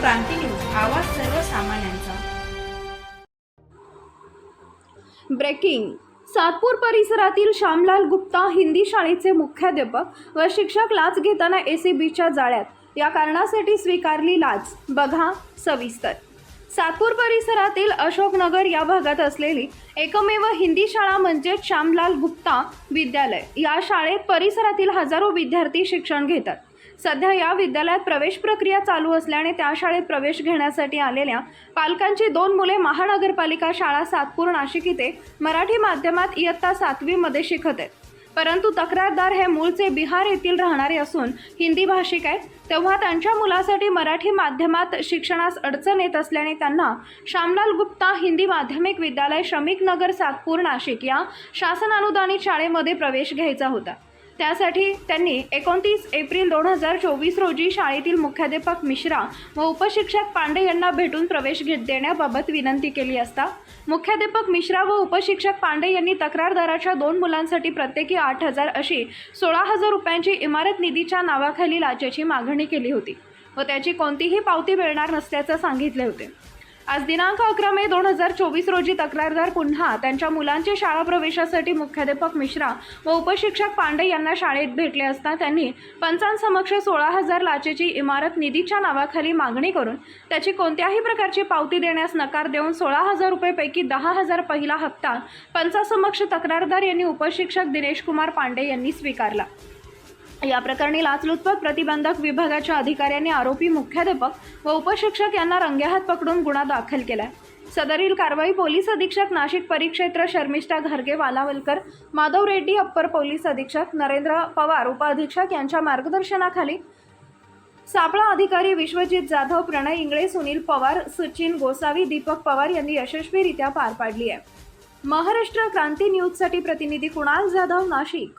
क्रांती news आवाज सर्वसामान्यांचा. Breaking. Satpur परिसरातील श्यामलाल गुप्ता हिंदी शाळेचे मुख्याध्यापक व शिक्षक लाच घेताना एसीबीच्या जाळ्यात या कारणासाठी स्वीकारली लाच. बघा सविस्तर. सातपूर परिसरातील अशोकनगर या भागात असलेली एकमेव हिंदी शाळा म्हणजे श्यामलाल गुप्ता विद्यालय. या शाळेत परिसरातील हजारो विद्यार्थी शिक्षण घेतात. सध्या या विद्यालयात प्रवेश प्रक्रिया चालू असल्याने त्या शाळेत प्रवेश घेण्यासाठी आलेल्या पालकांची दोन मुले महानगरपालिका शाळा सातपूर नाशिक इथे मराठी माध्यमात इयत्ता सातवीमध्ये शिकत आहेत. परंतु तक्रारदार हे मूळचे बिहार येथील राहणारे असून हिंदी भाषिक आहेत. तेव्हा त्यांच्या मुलासाठी मराठी माध्यमात शिक्षणास अडचण येत असल्याने त्यांना श्यामलाल गुप्ता हिंदी माध्यमिक विद्यालय श्रमिक नगर सातपूर नाशिक या शासन अनुदानित शाळेमध्ये प्रवेश घ्यायचा होता. त्यासाठी त्यांनी एकोणतीस एप्रिल दोन हजार चोवीस रोजी शाळेतील मुख्याध्यापक मिश्रा व उपशिक्षक पांडे यांना भेटून प्रवेश घेत देण्याबाबत विनंती केली असता मुख्याध्यापक मिश्रा व उपशिक्षक पांडे यांनी तक्रारदाराच्या दोन मुलांसाठी प्रत्येकी आठ हजार अशी सोळा हजार रुपयांची इमारत निधीच्या नावाखाली लाचेची मागणी केली होती व त्याची कोणतीही पावती मिळणार नसल्याचं सांगितले होते. आज दिनांक अकरा मे दोन हजार चोवीस रोजी तक्रारदार पुन्हा त्यांच्या मुलांच्या शाळा प्रवेशासाठी मुख्याध्यापक मिश्रा व उपशिक्षक पांडे यांना शाळेत भेटले असता त्यांनी पंचांसमक्ष सोळा हजार लाचेची इमारत निधीच्या नावाखाली मागणी करून त्याची कोणत्याही प्रकारची पावती देण्यास नकार देऊन सोळा हजार रुपयेपैकी दहा हजार पहिला हप्ता पंचासमक्ष तक्रारदार यांनी उपशिक्षक दिनेश कुमार पांडे यांनी स्वीकारला. या प्रकरणी लाचलुचपत प्रतिबंधक विभागाच्या अधिकाऱ्यांनी आरोपी मुख्याध्यापक व उपशिक्षक यांना रंगेहात पकडून गुन्हा दाखल केला सदरील कारवाई पोलीस अधीक्षक नाशिक परिक्षेत्र शर्मिष्ठा घारगे वालावलकर माधव रेड्डी अप्पर पोलीस अधीक्षक नरेंद्र पवार उपअधीक्षक यांच्या मार्गदर्शनाखाली सापळा अधिकारी विश्वजित जाधव प्रणय इंगळे सुनील पवार सचिन गोसावी दीपक पवार यांनी यशस्वीरित्या पार पाडली आहे. महाराष्ट्र क्रांती न्यूजसाठी प्रतिनिधी कुणाल जाधव नाशिक.